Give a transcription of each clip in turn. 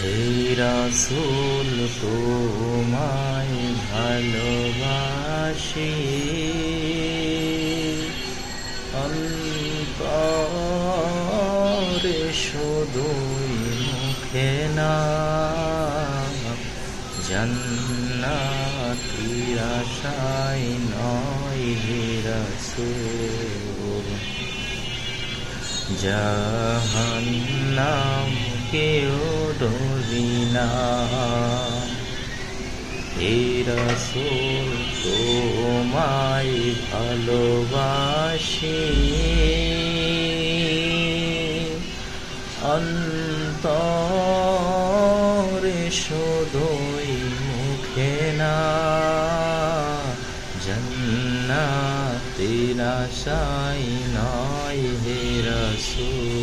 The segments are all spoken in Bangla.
হে রাসূল তোমায় ভালোবাসি। অন্তরে শুধুই মুখে না জান্নাতির আশায় নয় হে রাসূল জাহান্নাম কেউ ডরি না হে রাসূল তোমায় ভালোবাসি। অন্তরে শুধুই মুখে না। জন্নাতের আশায় নয় হে রাসূল।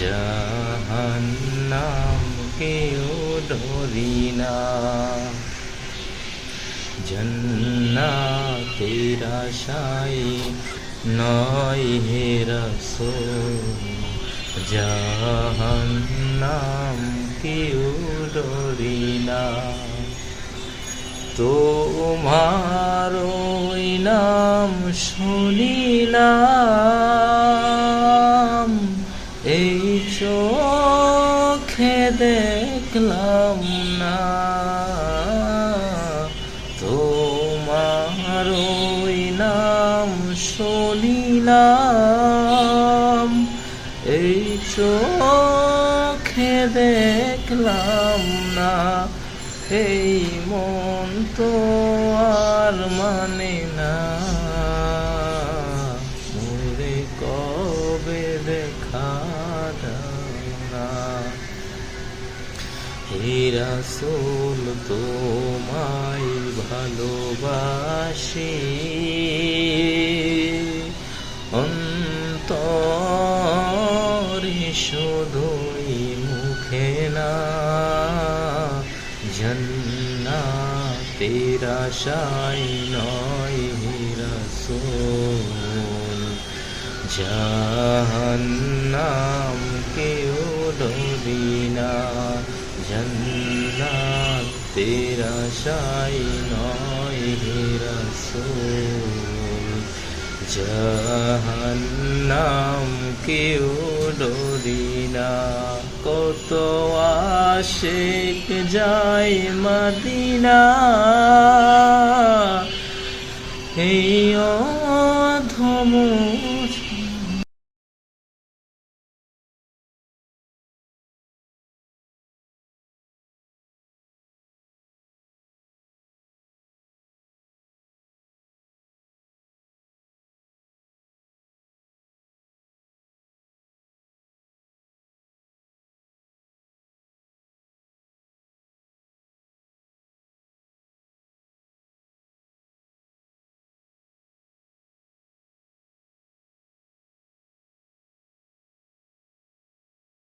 জাহান্নাম কেউ ডরি না জন্নাতের আশায় নয় হে রাসূল জাহান্নাম কেউ ডরি না তোমার নাম শুনিলাম। চোখে দেখলাম না। তোমার ওই নাম শুনিলাম। এই চোখে দেখলাম না। এই মন তো আর মানে না। রাসূল তোমায় ভালোবাসি। অন্তরে শুধুই মুখে না, জন্নাতের আশায় নয় হে রাসূল জাহান্নাম কেউ ডরি না তেরা শাই নয় হে রাসূল। জাহান্নাম কেউ ডরি না। কত আশেক যায় মদিনা